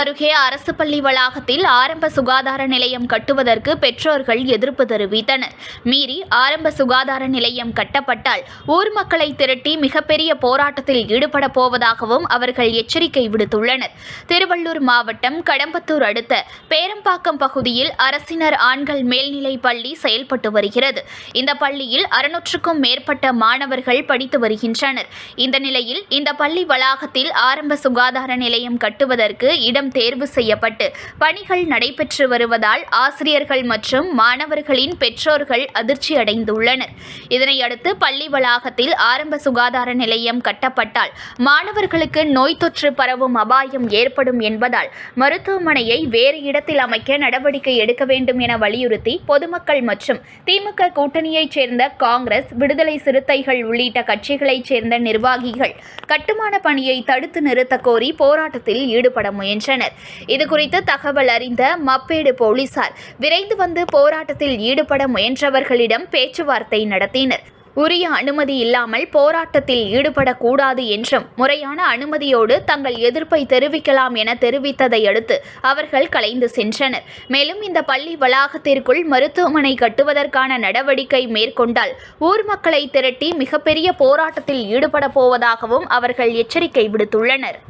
அருகே அரசு பள்ளி வளாகத்தில் ஆரம்ப சுகாதார நிலையம் கட்டுவதற்கு பெற்றோர்கள் எதிர்ப்பு தெரிவித்தனர். மீறி ஆரம்ப சுகாதார நிலையம் கட்டப்பட்டால் ஊர் மக்களை திரட்டி மிகப்பெரிய போராட்டத்தில் ஈடுபட போவதாகவும் அவர்கள் எச்சரிக்கை விடுத்துள்ளனர். திருவள்ளூர் மாவட்டம் கடம்பத்தூர் அடுத்த பேரம்பாக்கம் பகுதியில் அரசினர் ஆண்கள் மேல்நிலை பள்ளி செயல்பட்டு வருகிறது. இந்த பள்ளியில் அறுநூற்றுக்கும் மேற்பட்ட மாணவர்கள் படித்து வருகின்றனர். இந்த நிலையில் இந்த பள்ளி வளாகத்தில் ஆரம்ப சுகாதார நிலையம் கட்டுவதற்கு இடம் தேர்வு செய்யப்பட்டு பணிகள் நடைபெற்று வருவதால் ஆசிரியர்கள் மற்றும் மாணவர்களின் பெற்றோர்கள் அதிர்ச்சி அடைந்துள்ளனர். இதனையடுத்து பள்ளி வளாகத்தில் ஆரம்ப சுகாதார நிலையம் கட்டப்பட்டால் மாணவர்களுக்கு நோய் தொற்று பரவும் அபாயம் ஏற்படும் என்பதால் மருத்துவமனையை வேறு இடத்தில் அமைக்க நடவடிக்கை எடுக்க வேண்டும் என வலியுறுத்தி பொதுமக்கள் மற்றும் திமுக கூட்டணியைச் சேர்ந்த காங்கிரஸ் விடுதலை சிறுத்தைகள் உள்ளிட்ட கட்சிகளைச் சேர்ந்த நிர்வாகிகள் கட்டுமான பணியை தடுத்து நிறுத்த கோரி போராட்டத்தில் ஈடுபட முயன்றனர். இதுகுறித்து தகவல் அறிந்த மப்பேடு போலீசார் விரைந்து வந்து போராட்டத்தில் ஈடுபட முயன்றவர்களிடம் பேச்சுவார்த்தை நடத்தினர். உரிய அனுமதி இல்லாமல் போராட்டத்தில் ஈடுபடக்கூடாது என்றும் முறையான அனுமதியோடு தங்கள் எதிர்ப்பை தெரிவிக்கலாம் என தெரிவித்ததை அடுத்து அவர்கள் கலைந்து சென்றனர். மேலும் இந்த பள்ளி வளாகத்திற்குள் மருத்துவமனை கட்டுவதற்கான நடவடிக்கை மேற்கொண்டால் ஊர் மக்களை திரட்டி மிகப்பெரிய போராட்டத்தில் ஈடுபட போவதாகவும் அவர்கள் எச்சரிக்கை விடுத்துள்ளனர்.